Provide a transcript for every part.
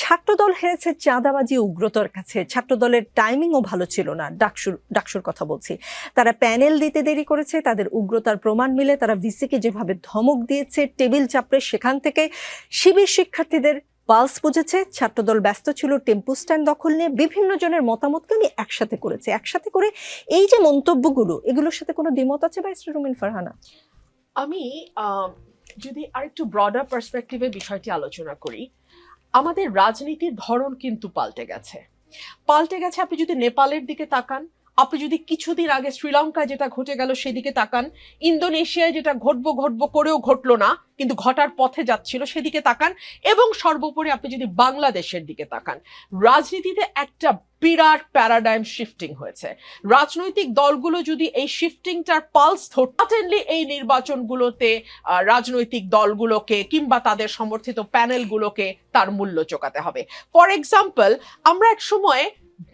ছাত্রদল হেরেছে চাঁদাবাজি উগ্রতর কাছে। ছাত্রদলের টাইমিংও ভালো ছিল না, ডাকসুর ডাকসুর কথা বলছি। তারা প্যানেল দিতে দেরি করেছে, তাদের উগ্রতার প্রমাণ মিলে তারা ভিসিকে যেভাবে ধমক দিয়েছে, টেবিল চাপড়ে সেখান থেকে শিবির শিক্ষার্থীদের পালস বুঝেছে ছাত্রদল ব্যস্ত ছিল, টেম্পু স্ট্যান্ড দখল নিয়ে বিভিন্ন জনের মতামতকে নিয়ে একসাথে করেছে। একসাথে করে এই যে মন্তব্যগুলো, এগুলোর সাথে কোনো দ্বিমত আছে বা রুমিন ফারহানা? আমি যদি আরেকটু ব্রডার পার্সপেক্টিভে বিষয়টি আলোচনা করি আমাদের রাজনীতির ধরন কিন্তু পাল্টে গেছে। পাল্টে গেছে আপনি যদি নেপালের দিকে তাকান আপনি যদি কিছুদিন আগে শ্রীলঙ্কায় যেটা ঘটে গেল সেদিকে তাকান, ইন্দোনেশিয়ায় যেটা ঘটবো ঘটবো করেও ঘটলো না, কিন্তু ঘটার পথে যাচ্ছিল সেদিকে তাকান এবং সর্বোপরি আপনি যদি বাংলাদেশের দিকে তাকান, রাজনীতিতে একটা বিরাট প্যারাডাইম শিফটিং হয়েছে। রাজনৈতিক দলগুলো যদি এই শিফটিংটার পালস ধরতেনলি এই নির্বাচনগুলোতে রাজনৈতিক দলগুলোকে কিংবা তাদের সমর্থিত প্যানেলগুলোকে তার মূল্য চোকাতে হবে। ফর এক্সাম্পল আমরা এক সময়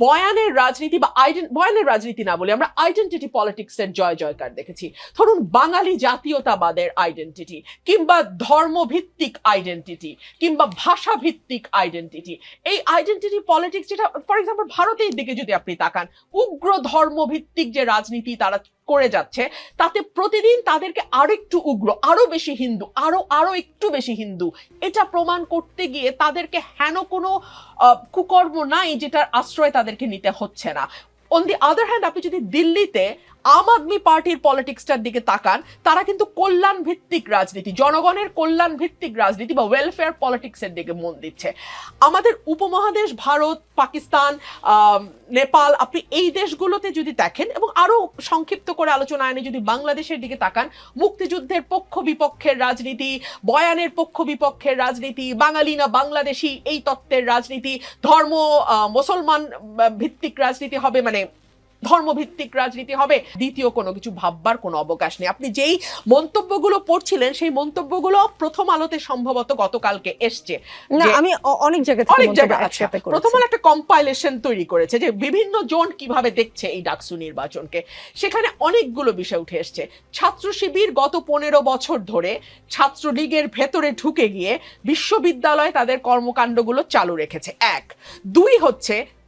বয়ানের রাজনীতি বা বয়ানের রাজনীতি না বলে আমরা আইডেন্টিটি পলিটিক্সের জয় জয়কার দেখেছি। ধরুন বাঙালি জাতীয়তাবাদের আইডেন্টিটি কিংবা ধর্মভিত্তিক আইডেন্টিটি কিংবা ভাষাভিত্তিক আইডেন্টিটি এই আইডেন্টিটি পলিটিক্স যেটা ফর এক্সাম্পল ভারতের দিকে যদি আপনি তাকান, উগ্র ধর্মভিত্তিক যে রাজনীতি তারা করে যাচ্ছে, তাতে প্রতিদিন তাদেরকে আরও একটু উগ্র, আরও বেশি হিন্দু, আরও আরও একটু বেশি হিন্দু। এটা প্রমাণ করতে গিয়ে তাদেরকে হেন কোনো কুকর্ম নাই যেটার আশ্রয় তাদেরকে নিতে হচ্ছে না। অন দি আদার হ্যান্ড আপনি যদি দিল্লিতে আম আদমি পার্টির পলিটিক্সটার দিকে তাকান, তারা কিন্তু কল্যাণ ভিত্তিক রাজনীতি, জনগণের কল্যাণ ভিত্তিক রাজনীতি বা ওয়েলফেয়ার পলিটিক্সের দিকে মন দিচ্ছে। আমাদের উপমহাদেশ, ভারত, পাকিস্তান নেপাল, আপনি এই দেশগুলোতে যদি দেখেন এবং আরও সংক্ষিপ্ত করে আলোচনা এনে যদি বাংলাদেশের দিকে তাকান, মুক্তিযুদ্ধের পক্ষ বিপক্ষের রাজনীতি, বয়ানের পক্ষ বিপক্ষের রাজনীতি, বাঙালি না বাংলাদেশি, এই তত্ত্বের রাজনীতি, ধর্ম মুসলমান ভিত্তিক রাজনীতি হবে মানে ধর্মভিত্তিক রাজনীতি হবে দ্বিতীয় কোনো কিছু ভাববার কোনো অবকাশ নেই। আপনি যেই মন্তব্যগুলো পড়ছিলেন সেই মন্তব্যগুলো প্রথম আলোতে সম্ভবত গতকালকে এসছে না আমি অনেক জায়গা থেকে অনেক জায়গা আছে প্রথম আলো একটা কম্পাইলেশন তৈরি করেছে যে বিভিন্ন জন কীভাবে দেখছে এই ডাকসু নির্বাচনকে। সেখানে অনেকগুলো বিষয় উঠে এসছে। ছাত্র শিবির গত পনেরো বছর ধরে ছাত্রলীগের ভেতরে ঢুকে গিয়ে বিশ্ববিদ্যালয়ে তাদের কর্মকাণ্ডগুলো চালু রেখেছে। এক। দুই হচ্ছে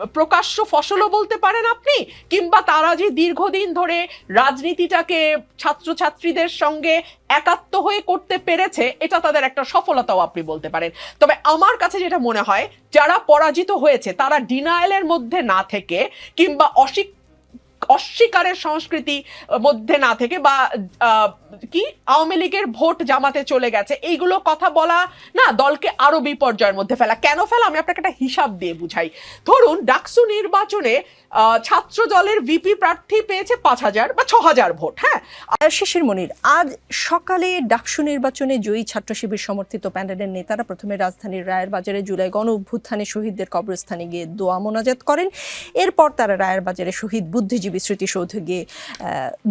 প্রকাশ্য ফসলও বলতে পারেন আপনি, কিংবা তারা যে দীর্ঘদিন ধরে রাজনীতিটাকে ছাত্রছাত্রীদের সঙ্গে একাত্ম হয়ে করতে পেরেছে, এটা তাদের একটা সফলতাও আপনি বলতে পারেন। তবে আমার কাছে যেটা মনে হয়, যারা পরাজিত হয়েছে, তারা ডিনায়ালের মধ্যে না থেকে, কিংবা অস্বীক অস্বীকারের সংস্কৃতি মধ্যে না থেকে বা কি, আওয়ামী লীগের ভোট জামাতে চলে গেছে, এইগুলো কথা বলা না দলকে আরও বিপর্যয়ের মধ্যে ফেলা। কেন ফেলা? আমি আপনাকে একটা হিসাব দিয়ে বুঝাই। ধরুন, ডাকসু নির্বাচনে ছাত্র দলের ভিপি প্রার্থী পেয়েছে পাঁচ হাজার বা ছ হাজার ভোট হ্যাঁ? আর শিশির মনির, আজ সকালে ডাকসু নির্বাচনে জয়ী ছাত্র শিবির সমর্থিত প্যানেলের নেতারা প্রথমে রাজধানীর রায়ের বাজারে জুলাই গণ অভ্যুত্থানে শহীদদের কবরস্থানে গিয়ে দোয়া মোনাজাত করেন। এরপর তারা রায়ের বাজারে শহীদ বুদ্ধিজীবী স্মৃতিসৌধে গিয়ে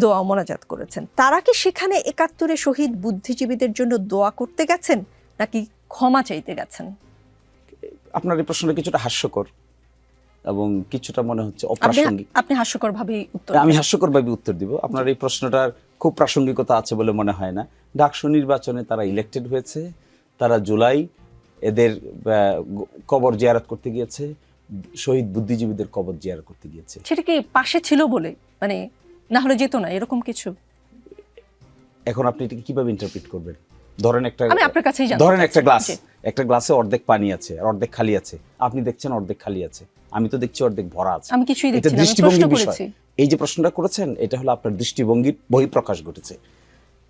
দোয়া মোনাজাত করেছেন। তারা কি সেখানে একাত্তরে শহীদ বুদ্ধিজীবীদের জন্য দোয়া করতে গেছেন নাকি ক্ষমা চাইতে গেছেন? আপনার এই প্রশ্নটা কিছুটা হাস্যকর এবং কিছুটা মনে হচ্ছে অপ্রাসঙ্গিক। আপনি হাস্যকর ভাবেই উত্তর আমি হাস্যকরভাবে উত্তর দিব। আপনার এই প্রশ্নটার খুব প্রাসঙ্গিকতা আছে বলে মনে হয় না। ডাকসু নির্বাচনে তারা ইলেক্টেড হয়েছে তারা জুলাই এদের কবর জিয়ারত করতে গিয়েছে শহীদ বুদ্ধিজীবীদের কবর জিয়ার করতে গিয়েছে। সেটা কি পাশে ছিল বলে? মানে না হলে যেত না এরকম কিছু? এখন আপনি এটাকে কীভাবে ইন্টারপ্রিট করবেন? ধরেন একটা আমি আপনার কাছেই জানতে ধরেন একটা গ্লাস একটা গ্লাসে অর্ধেক পানি আছে আর অর্ধেক খালি আছে। আপনি দেখছেন অর্ধেক খালি আছে। আমি তো দেখছি অর্ধেক ভরা আছে। আমি কিছুই দেখছি না দৃষ্টিভঙ্গির বিষয়। এই যে প্রশ্নটা করেছেন এটা হলো আপনার দৃষ্টিভঙ্গির বহিঃপ্রকাশ ঘটেছে।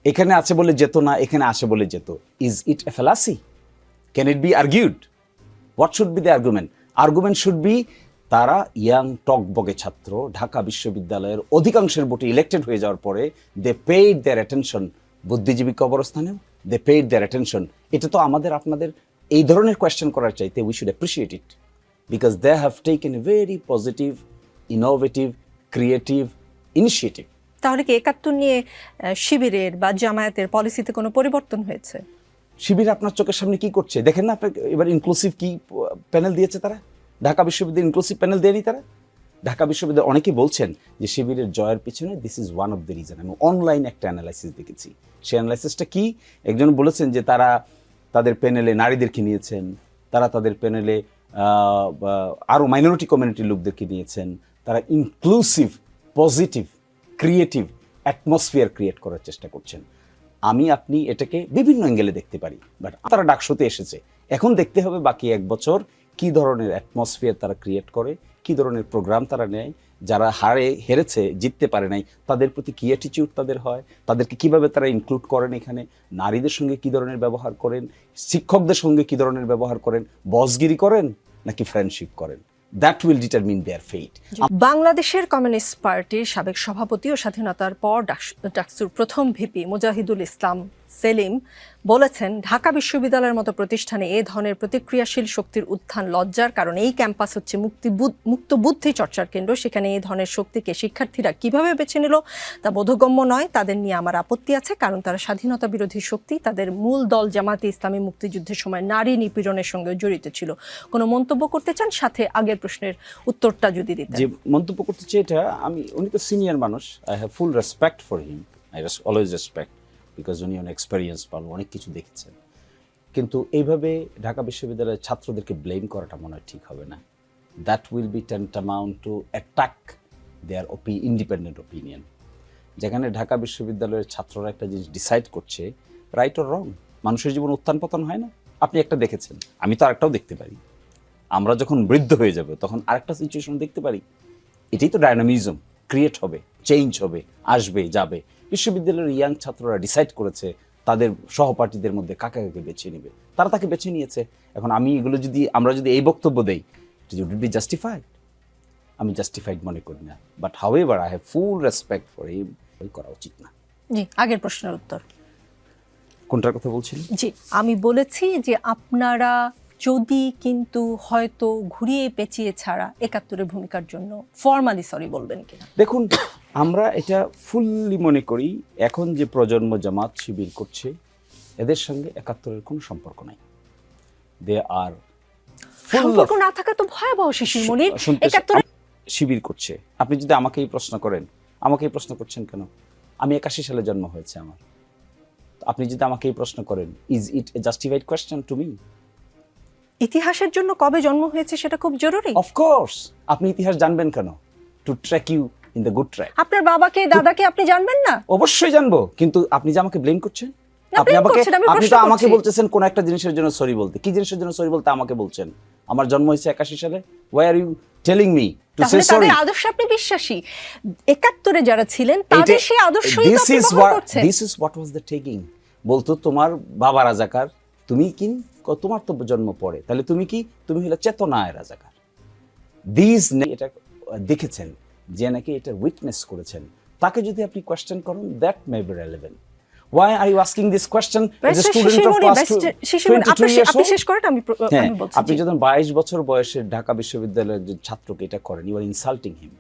এখানে আছে বলে যেত না এখানে আসে বলে যেত। Is it a fallacy can it be argued what should be the argument argument should be তারা ইয়াং টক বগে ছাত্র ঢাকা বিশ্ববিদ্যালয়ের অধিকাংশের ভোটে ইলেক্টেড হয়ে যাওয়ার পরে দে পেইড দেয়ার অ্যাটেনশন বুদ্ধিজীবী কবরস্থানেও দে পেইড দেয়ার অ্যাটেনশন এটা তো আমাদের আপনাদের এই ধরনের কোয়েশ্চেন করার চাইতে we should appreciate it because they have taken a very positive, innovative, creative initiative. তাহলে কি একাত্তর নিয়ে শিবিরের বা জামায়াতের পলিসিতে কোনো পরিবর্তন হয়েছে? শিবির আপনার চোখের সামনে কি করছে? দেখেন না আপনার এবার ইনক্লুসিভ কি প্যানেল দিয়েছে তারা? ঢাকা বিশ্ববিদ্যালয় ইনক্লুসিভ প্যানেল দেয়নি তারা? ঢাকা বিশ্ববিদ্যালয় অনেকে বলছেন যে শিবিরের জয়ের পিছনে this is one of the reason আমি অনলাইন একটা অ্যানালাইসিস দেখেছি। সেই অ্যানালাইসিসটা কি? একজন বলেছেন যে তারা তাদের প্যানেলে নারীদেরকে নিয়েছেন, তারা তাদের প্যানেলে আরও মাইনরিটি কমিউনিটির লোকদেরকে নিয়েছেন। তারা inclusive positive creative atmosphere create করার চেষ্টা করছেন। আমি, আপনি এটাকে বিভিন্ন অ্যাঙ্গেলে দেখতে পারি। বাট তারা ডাকশোতে এসেছে। এখন দেখতে হবে বাকি এক বছর কি ধরনের অ্যাটমসফিয়ার তারা ক্রিয়েট করে, কি ধরনের প্রোগ্রাম তারা নেয়। যারা হারে, হেরেছে, জিততে পারে নাই, তাদের প্রতি কী অ্যাটিচিউড তাদের হয়? তাদেরকে কীভাবে তারা ইনক্লুড করেন এখানে? নারীদের সঙ্গে কি ধরনের ব্যবহার করেন? শিক্ষকদের সঙ্গে কি ধরনের ব্যবহার করেন? বসগিরি করেন নাকি ফ্রেন্ডশিপ করেন? That will determine their fate বাংলাদেশের কমিউনিস্ট পার্টির সাবেক সভাপতি ও স্বাধীনতার পর ডাকসু- ডাকসুর প্রথম ভিপি মুজাহিদুল ইসলাম সেলিম বলেছেন, ঢাকা বিশ্ববিদ্যালয়ের মতো প্রতিষ্ঠানে এ ধরনের প্রতিক্রিয়াশীল শক্তির উত্থান লজ্জার কারণ। এই ক্যাম্পাস হচ্ছে মুক্তি মুক্ত বুদ্ধি চর্চার কেন্দ্র। সেখানে এই ধরনের শক্তিকে শিক্ষার্থীরা কীভাবে বেছে নিল তা বোধগম্য নয়। তাদের নিয়ে আমার আপত্তি আছে, কারণ তারা স্বাধীনতা বিরোধী শক্তি। তাদের মূল দল জামাতে ইসলামী মুক্তিযুদ্ধের সময় নারী নিপীড়নের সঙ্গে জড়িত ছিল। কোনো মন্তব্য করতে চান? সাথে আগের প্রশ্নের উত্তরটা যদি দিতে যে মন্তব্য করতে চাই এটা, আমি উনি তো সিনিয়র মানুষ। I have full respect for him I always respect because উনি অনেক এক্সপেরিয়েন্স পান, অনেক কিছু দেখেছেন। কিন্তু এইভাবে ঢাকা বিশ্ববিদ্যালয়ের ছাত্রদেরকে ব্লেম করাটা মনে হয় ঠিক হবে না। That will be tantamount to attack their OP independent opinion যেখানে ঢাকা বিশ্ববিদ্যালয়ের ছাত্ররা একটা জিনিস ডিসাইড করছে রাইট অর রং মানুষের জীবন উত্থান পতন হয় না? আপনি একটা দেখেছেন, আমি তো আরেকটাও দেখতে পারি। আমরা যখন বৃদ্ধ হয়ে যাব, তখন আরেকটা সিচুয়েশন দেখতে পারি। এটাই তো ডায়নামিজম ক্রিয়েট হবে চেঞ্জ হবে, আসবে, যাবে। বিশ্ববিদ্যালয়ের ইয়াং ছাত্ররা ডিসাইড করেছে তাদের সহপাঠীদের মধ্যে কাকে কাকে বেছে নেবে। তারা তাকে বেছে নিয়েছে। এখন আমি এগুলো যদি আমরা যদি এই বক্তব্য দেই ইট বি জাস্টিফাইড আমি জাস্টিফাইড মনে করি না। But however I have full respect for him করা উচিত না। জি আগের প্রশ্নের উত্তর। কোনটার কথা বলছিলেন? জি আমি বলেছি যে আপনারা যদি কিন্তু হয়তো ঘুরিয়ে পেঁচিয়ে ছাড়া একাত্তরের ভূমিকার জন্য ফর্মালি সরি বলবেন কিনা। দেখুন আমরা এটা ফুললি মনে করি এখন যে প্রজন্ম জামাত শিবির করছে এদের সঙ্গে একাত্তরের কোনো সম্পর্ক নাই। দে আর সম্পর্ক না থাকা তো ভয়াবহ শিশির মনির। শিবির করছে। আপনি যদি আমাকে এই প্রশ্ন করেন আমাকে এই প্রশ্ন করছেন কেন? আমি একাশি সালে জন্ম হয়েছে আমার। আপনি যদি আমাকে এই প্রশ্ন করেন is it a justified question to me ইতিহাসের জন্য কবে জন্ম হয়েছে সেটা খুব জরুরি। অফকোর্স আপনি ইতিহাস জানবেন কেন? To track you in the good track আপনার বাবাকে দাদাকে আপনি জানবেন না? অবশ্যই জানব কিন্তু আপনি যে আমাকে ব্লেম করছেন? আপনি আমাকে আপনি তো আমাকে বলতেছেন কোন একটা জিনিসের জন্য সরি বলতে। কি জিনিসের জন্য সরি বলতে আমাকে বলছেন? আমার জন্ম হয়েছে একাশি সালে। Why are you telling me to say sorry আদর্শে আপনি বিশ্বাসী। একাত্তরে যারা ছিলেন তাদের সেই আদর্শই this is this is what was the taking বলতো তোমার বাবা রাজাকার তুমি কি তোমার তো জন্ম পড়ে তাহলে তুমি কি? তুমি হলো চেতনায় রাজাকার। দিস এটা দেখেছেন। যে নাকি এটা উইটনেস করেছেন। তাকে যদি আপনি কোয়েশ্চেন করেন that may be relevant why are you asking this question as a student of class আপনি শেষ করেন আমি হ্যাঁ আমি বলছি আপনি যখন বাইশ বছর বয়সে ঢাকা বিশ্ববিদ্যালয়ের যে ছাত্রকে এটা করেন you are insulting him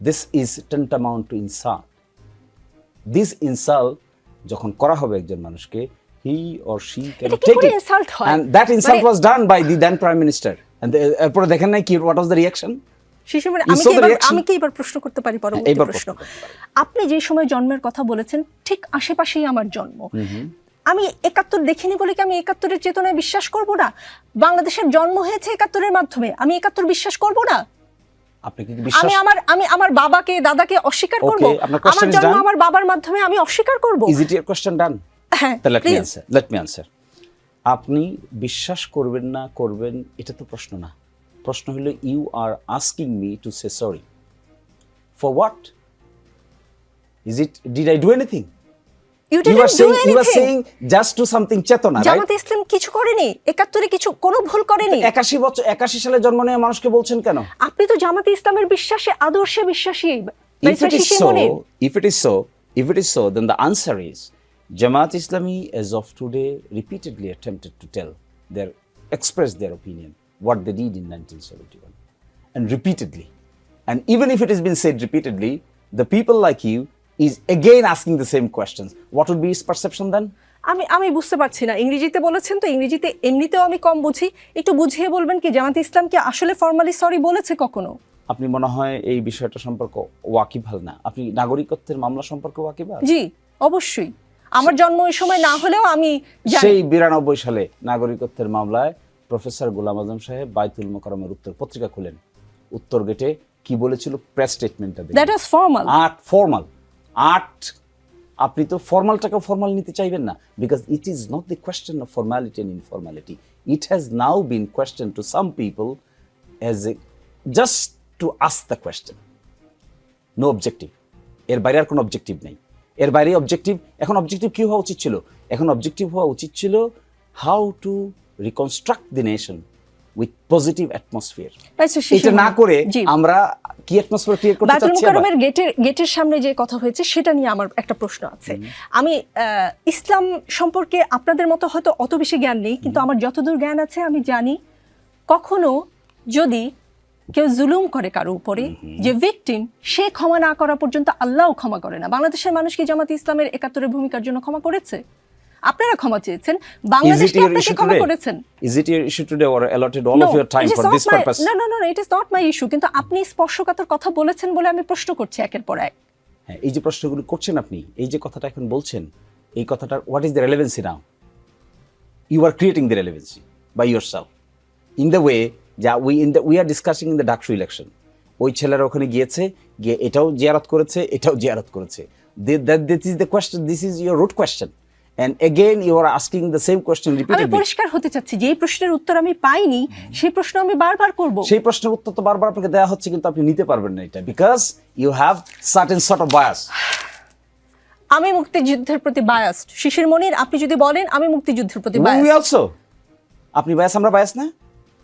this is tantamount to insult this insult যখন করা হবে একজন মানুষকে he or she can take it insult হয়? And that insult was done by the then prime minister and এরপরে দেখেন নাই কি হোয়াট ওয়াজ দ্য রিঅ্যাকশন আমি কি এবার আমি কি এবার প্রশ্ন করতে পারি পরবর্তী প্রশ্ন? আপনি যে সময় জন্মের কথা বলেছেন ঠিক আশেপাশেই আমার জন্ম। আমি একাত্তর দেখিনি বলে কি আমি একাত্তরের চেতনায় বিশ্বাস করব না? বাংলাদেশের জন্ম হয়েছে একাত্তরের মাধ্যমে। আমি একাত্তর বিশ্বাস করব না? আপনি আমি আমার আমি আমার বাবাকে দাদাকে অস্বীকার করব? আমার জন্ম আমার বাবার মাধ্যমে আমি অস্বীকার করব? Is it year question done হ্যাঁ let me answer let me answer আপনি বিশ্বাস করবেন না করবেন এটা তো প্রশ্ন না। প্রশ্ন হলো you are asking me to say sorry for what is it did I do anything you are saying you are anything. Saying just to something চেতনা রাইট জামাতে ইসলাম কিছু করেনি একাত্তরে কিছু কোনো ভুল করেনি। একাশি বছর একাশি সালে জন্ম নেওয়া মানুষকে বলছেন কেন? আপনি তো জামাতে ইসলামের বিশ্বাসে আদর্শে বিশ্বাসী if it is so, if it is so, if it is so, then the answer is Jamaat Islami, as of today, repeatedly attempted to tell their express their opinion. What they did in 1971, and repeatedly, and even if it has been said repeatedly, the people like you is again asking the same questions. What would be his perception then? আমি আমি বুঝতে পারছি না। ইংরেজিতে বলেছেন তো ইংরেজিতে এমনিতেও আমি কম বুঝি। একটু বুঝিয়ে বলবেন কি জামাতে ইসলাম কি আসলে ফর্মালি সরি বলেছে কখনো? আপনি মনে হয় এই বিষয়টা সম্পর্কে ওয়াকিবহাল না? আপনি নাগরিকত্বের মামলা সম্পর্কে ওয়াকিবহাল? জি অবশ্যই। আমার জন্ম ওই সময় না হলেও আমি সেই বিরানব্বই সালে নাগরিকত্বের মামলায় প্রফেসর গোলাম আজম সাহেব বাইতুল মোকারমের উত্তর পত্রিকা খুলেন। উত্তর গেটে কি বলেছিল? Press স্টেটমেন্টটা that was formal at formal at আপনি তো ফর্মালটাকে ফর্মাল নিতে চাইবেন না। Because it is not the question of formality and informality it has now been question to some people as a just to us the question no objective এর বাইরে আর কোনো objective নেই। এর বাইরে অবজেক্টিভ এখন অবজেক্টিভ কি হওয়া উচিত ছিল? এখন অবজেক্টিভ হওয়া উচিত ছিল how to reconstruct the nation with positive atmosphere এটা না করে আমরা কি অ্যাটমসফিয়ার ক্রিয়েট করতে চাচ্ছি? মুকাররমের গেটের গেটের সামনে যে কথা হয়েছে সেটা নিয়ে আমার একটা প্রশ্ন আছে। আমি ইসলাম সম্পর্কে আপনাদের মতো হয়তো অত বেশি জ্ঞান নেই কিন্তু আমার যতদূর জ্ঞান আছে আমি জানি কখনো যদি কেউ জুলুম করে কারও উপরে যে ভিকটিম সে ক্ষমা না করা পর্যন্ত আল্লাহও ক্ষমা করে না। বাংলাদেশের মানুষ কি জামাত ইসলামের একাত্তরের ভূমিকার জন্য ক্ষমা করেছে? আপনারা ক্ষমা চেয়েছেন বাংলাদেশ কি আপনাকে ক্ষমা করেছেন। All No, of your time it is for not this my- purpose? No, no, no, no, it is not my issue. কিন্তু আপনি স্পর্শকাতর কথা বলেছেন বলে আমি প্রশ্ন করছি একের পর এক। হ্যাঁ, এই যে প্রশ্নগুলো করছেন আপনি এই যে কথাটা এখন বলছেন এই কথাটার what is the relevancy now you are creating the relevancy by yourself in the way যা we in the we are discussing in the DUCSU election ওই ছেলেরা ওখানে গিয়েছে গিয়ে এটাও জিয়ারত করেছে এটাও জিয়ারত করেছে। This is the question this is your root question and again you are asking the same question আমি পরিষ্কার হতে চাচ্ছি যে এই প্রশ্নের উত্তর আমি পাইনি সেই প্রশ্ন আমি বারবার করব। সেই প্রশ্নের উত্তর তো বারবার আপনাকে দেওয়া হচ্ছে কিন্তু আপনি নিতে পারবেন না এটা because you have certain sort of bias আমি মুক্তিযুদ্ধের প্রতি বায়াসড শিশির মনির আপনি যদি বলেন আমি মুক্তিযুদ্ধের প্রতি অলসো আপনি বায়াস আমরা বায়াস না?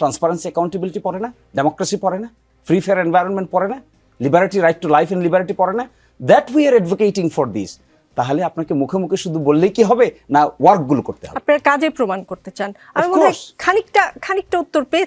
ট্রান্সপারেন্সি অ্যাকাউন্টেবিলিটি পড়ে না ডেমোক্রেসি পড়ে না ফ্রি ফেয়ার এনভায়রনমেন্ট পড়ে না liberty right to life and liberty পড়ে না। That we are advocating for this তাহলে আপনাকে মুখে মুখে শুধু বললেই কি হবে? না ওয়ার্কগুলো করতে হবে। আপনার কাজে প্রমাণ করতে চান। আমি মনে হয় খানিকটা খানিকটা উত্তর পেয়েছি।